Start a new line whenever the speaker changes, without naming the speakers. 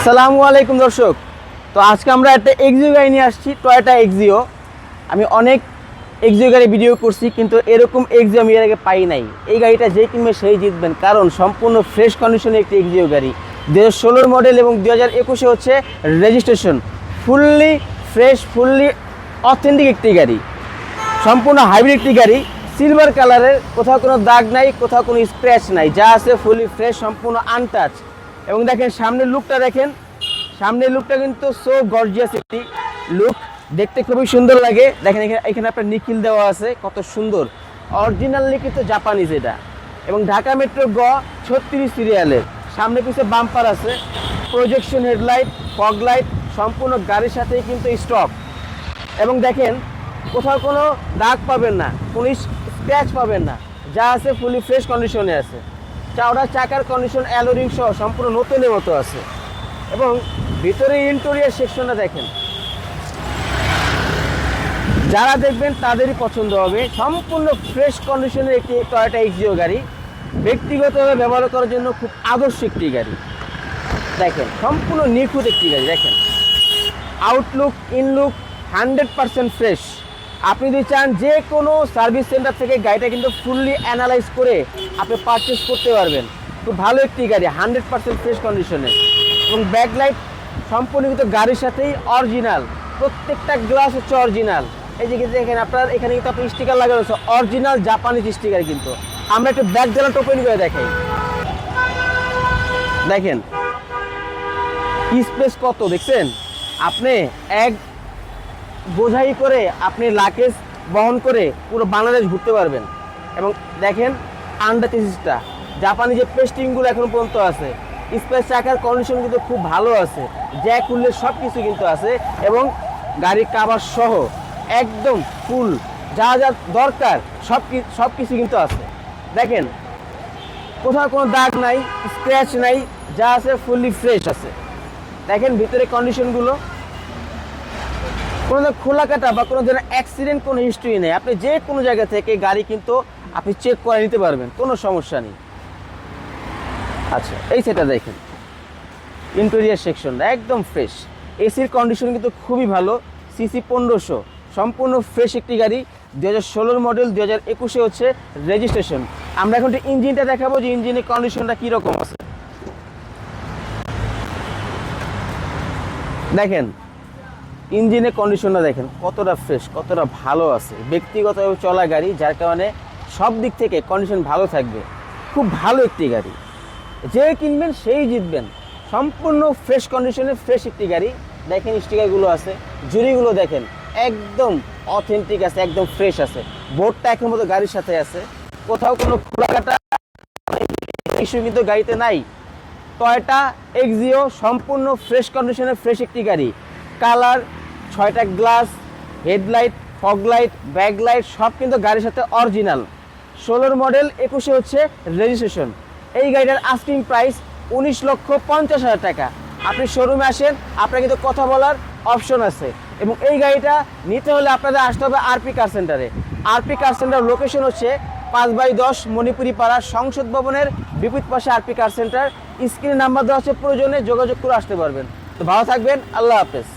আসসালামু আলাইকুম দর্শক। তো আজকে আমরা একটা এক্সিও গাড়ি নিয়ে আসছি টয়োটা এক্সিও আমি অনেক এক্সিও গাড়ি ভিডিও করছি, কিন্তু এরকম এক্সিও আমি এর আগে পাই নাই। এই গাড়িটা যে কিনবে সেই জিতবেন, কারণ সম্পূর্ণ ফ্রেশ কন্ডিশনের একটি এক্সিও গাড়ি। দু হাজার ষোলোর মডেল এবং দু হাজার একুশে হচ্ছে registration fully fresh fully authentic একটি গাড়ি। সম্পূর্ণ হাইব্রিড একটি গাড়ি। সিলভার কালারের কোথাও কোনো দাগ নাই, কোথাও কোনো স্ক্র্যাচ নাই। যা আছে ফুলি ফ্রেশ সম্পূর্ণ আনটাচ এবং দেখেন, সামনের লুকটা দেখেন। সামনের লুকটা কিন্তু সো গর্জিয়াস একটি লুক দেখতে খুবই সুন্দর লাগে। দেখেন, এখানে এখানে আপনার নিখিল দেওয়া আছে, কত সুন্দর। অরিজিনালি কিন্তু জাপানিজ এটা। এবং ঢাকা মেট্রো গ, ছত্রিশ সিরিয়ালের সামনে পিছে বাম্পার আছে। প্রজেকশন হেডলাইট ফগ লাইট সম্পূর্ণ গাড়ির সাথেই কিন্তু স্টপ এবং দেখেন, কোথাও কোনো দাগ পাবেন না, কোনো স্ক্র্যাচ পাবেন না। যা আছে ফুলি ফ্রেশ কন্ডিশনে আছে। চাওড়া চাকার কন্ডিশন অ্যালোরিং সহ সম্পূর্ণ নতুনের মতো আছে। এবং ভিতরে ইন্টেরিয়ার সেকশনটা দেখেন। যারা দেখবেন তাদেরই পছন্দ হবে। সম্পূর্ণ ফ্রেশ কন্ডিশনের একটি টয়োটা এক্সিও গাড়ি। ব্যক্তিগতভাবে ব্যবহার করার জন্য খুব আদর্শ একটি গাড়ি। দেখেন, সম্পূর্ণ নিখুঁত একটি গাড়ি, দেখেন। Outlook inlook hundred percent fresh আপনি যদি চান যে কোনো সার্ভিস সেন্টার থেকে গাড়িটা কিন্তু ফুললি অ্যানালাইজ করে আপনি পারচেস করতে পারবেন। খুব ভালো একটি গাড়ি হান্ড্রেড পার্সেন্ট ফ্রেশ কন্ডিশনে এবং ব্যাকলাইট সম্পূর্ণ কিন্তু গাড়ির সাথেই অরিজিনাল প্রত্যেকটা গ্লাস হচ্ছে অরিজিনাল এই যে কিন্তু দেখেন আপনার, এখানে কিন্তু আপনি স্টিকার লাগানো আছে অরিজিনাল জাপানিজ স্টিকার কিন্তু। আমরা একটু ব্যাক জ্বালা ওপেন করে দেখাই। দেখেন স্পেস কত, দেখছেন? আপনি এক বোঝাই করে আপনি লাকেজ বহন করে পুরো বাংলাদেশ ঘুরতে পারবেন। এবং দেখেন আন্ডার টেসিসটা জাপানি যে পেস্টিংগুলো এখন পর্যন্ত আছে স্পেস চাকার কন্ডিশন কিন্তু খুব ভালো আছে। জ্যাক উল্লের সব কিছু কিন্তু আছে এবং গাড়ির কাবার সহ একদম ফুল যা যা দরকার সব সব কিছু কিন্তু আছে। দেখেন, কোথাও কোনো দাগ নাই স্ক্র্যাচ নাই, যা আছে ফুললি ফ্রেশ আছে। দেখেন ভিতরে কন্ডিশনগুলো কোনো ধরনের খোলা কাটা বা কোনো ধরনের অ্যাক্সিডেন্ট কোনো হিস্ট্রি নেই। আপনি যে কোনো জায়গা থেকে গাড়ি কিন্তু আপনি চেক করে নিতে পারবেন, কোনো সমস্যা নেই। আচ্ছা এই সেটা দেখেন। ইন্টেরিয়ার সেকশনটা একদম ফ্রেশ এসির কন্ডিশন কিন্তু খুবই ভালো সিসি পনেরোশো। সম্পূর্ণ ফ্রেশ একটি গাড়ি। দু হাজার ষোলোর মডেল দু হাজার একুশে হচ্ছে রেজিস্ট্রেশন আমরা এখন ইঞ্জিনটা দেখাবো, যে ইঞ্জিনের কন্ডিশনটা কীরকম আছে। দেখেন ইঞ্জিনের কন্ডিশনটা দেখেন, কতটা ফ্রেশ কতটা ভালো আছে। ব্যক্তিগতভাবে চলা গাড়ি, যার কারণে সব দিক থেকে কন্ডিশন ভালো থাকবে। খুব ভালো একটি গাড়ি। যে কিনবেন সেই জিতবেন। সম্পূর্ণ ফ্রেশ কন্ডিশনে ফ্রেশ একটি গাড়ি। দেখেন স্টিকারগুলো আছে, জুড়িগুলো দেখেন, একদম অথেন্টিক আছে, একদম ফ্রেশ আছে। বোর্ডটা এখন মতো গাড়ির সাথে আছে। কোথাও কোনো খোলাকাটা ইস্যু কিন্তু গাড়িতে নাই। টয়টা এক্সিও সম্পূর্ণ ফ্রেশ কন্ডিশনের ফ্রেশ একটি গাড়ি। কালার ছয়টা glass, headlight fog light back light সব কিন্তু গাড়ির সাথে অরিজিনাল। ষোলোর মডেল, একুশে হচ্ছে রেজিস্ট্রেশন এই গাড়িটার আস্কিং প্রাইস উনিশ লক্ষ পঞ্চাশ হাজার টাকা। আপনি শোরুমে আসেন, আপনার কিন্তু কথা বলার অপশন আছে। এবং এই গাড়িটা নিতে হলে আপনাদের আসতে হবে আরপি কার সেন্টারে আরপি কার সেন্টার লোকেশন হচ্ছে পাঁচ বাই দশ মণিপুরি পাড়া সংসদ ভবনের বিপরীত পাশে আরপি কার সেন্টার স্ক্রিনে নাম্বার দেওয়া আছে প্রয়োজনে যোগাযোগ করে আসতে পারবেন। তো ভালো থাকবেন, আল্লাহ হাফেজ।